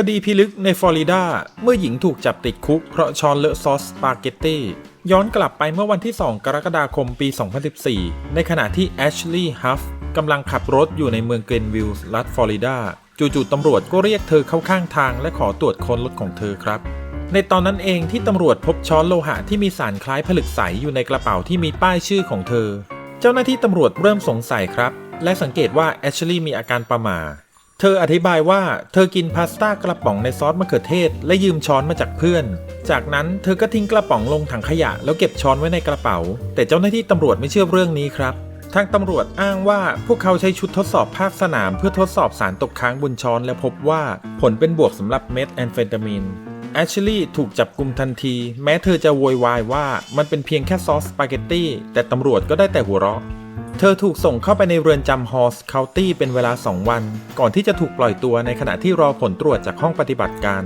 คดีพิลึกในฟลอริดา เมื่อหญิงถูกจับติดคุก เพราะช้อนเลอะซอสสปาเกตตี้ ย้อนกลับไปเมื่อวันที่ 2 กรกฎาคมปี 2014 ในขณะที่แอชลีย์ฮัฟกำลังขับรถอยู่ในเมืองเกรนวิลส์รัฐฟลอริดา จู่ๆตำรวจก็เรียกเธอเข้าข้างทางและขอตรวจค้นรถของเธอครับ ในตอนนั้นเองที่ตำรวจพบช้อนโลหะที่มีสารคล้ายผลึกใสอยู่ในกระเป๋าที่มีป้ายชื่อของเธอ เจ้าหน้าที่ตำรวจเริ่มสงสัยครับ และสังเกตว่าแอชลีย์มีอาการประหม่า เธออธิบายว่าเธอกินพาสต้ากระป๋องในซอสมะเขือเทศ และยืมช้อนมาจากเพื่อน จากนั้นเธอก็ทิ้งกระป๋องลงถังขยะ แล้วเก็บช้อนไว้ในกระเป๋า แต่เจ้าหน้าที่ตำรวจไม่เชื่อเรื่องนี้ครับ ทางตำรวจอ้างว่าพวกเขาใช้ชุดทดสอบภาคสนามเพื่อทดสอบสารตกค้างบนช้อนและพบว่าผลเป็นบวกสำหรับเม็ดแอมเฟตามีนแอชลีย์ถูกจับกลุมทันที แม้เธอจะโวยวายว่ามันเป็นเพียงแค่ซอสสปาเกตตี้แต่ตำรวจก็ได้แต่หัวเราะ เธอถูกส่งเข้าไปในเรือนจำฮอสเคาน์ตี้เป็นเวลา 2 วัน ก่อนที่จะถูกปล่อยตัวในขณะที่รอผลตรวจจากห้องปฏิบัติการ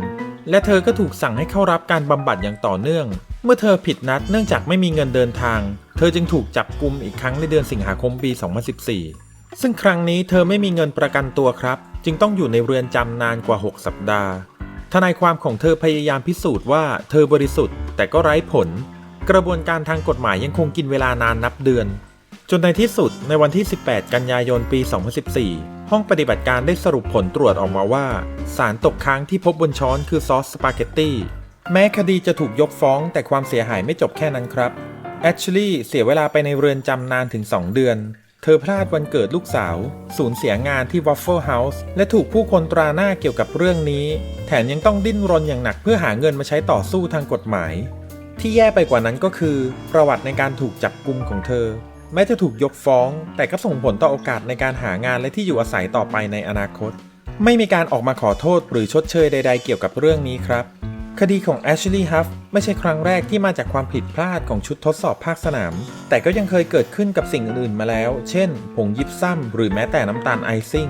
และเธอก็ถูกสั่งให้เข้ารับการบำบัดอย่างต่อเนื่อง เมื่อเธอผิดนัดเนื่องจากไม่มีเงินเดินทาง เธอจึงถูกจับกุมอีกครั้งในเดือนสิงหาคมปี 2014 ซึ่งครั้งนี้เธอไม่มีเงินประกันตัวครับ จึงต้องอยู่ในเรือนจำนานกว่า 6 สัปดาห์ ทนายความของเธอพยายามพิสูจน์ว่าเธอบริสุทธิ์แต่ก็ไร้ผล กระบวนการทางกฎหมายยังคงกินเวลานานนับเดือน จนในที่สุดในวันที่ 18 กันยายนปี 2014 ห้องปฏิบัติการได้สรุปผลตรวจออกมาว่า สารตกค้างที่พบบนช้อนคือซอสสปาเกตตี้แม้คดีจะถูกยกฟ้องแต่ความเสียหายไม่จบแค่นั้นครับแอชลีย์เสียเวลาไปในเรือนจำนานถึง 2 เดือน เธอพลาดวันเกิดลูกสาว สูญเสียงานที่ Waffle House และถูกผู้คนตราหน้าเกี่ยวกับเรื่องนี้ แถมยังต้องดิ้นรนอย่างหนักเพื่อหาเงินมาใช้ต่อสู้ทางกฎหมาย ที่แย่ไปกว่านั้นก็คือ ประวัติในการถูกจับกุมของเธอ แม้จะถูกยกฟ้อง แต่ก็ส่งผลต่อโอกาสในการหางานและที่อยู่อาศัยต่อไปในอนาคต ไม่มีการออกมาขอโทษหรือชดเชยใด ๆ เกี่ยวกับเรื่องนี้ครับ คดีของ Ashley Huff ไม่ใช่ครั้งแรกที่มาจากความผิดพลาดของชุดทดสอบภาคสนาม แต่ก็ยังเคยเกิดขึ้นกับสิ่งอื่นๆมาแล้ว เช่น ผงยิบซ้ำหรือแม้แต่น้ำตาลไอซิ่ง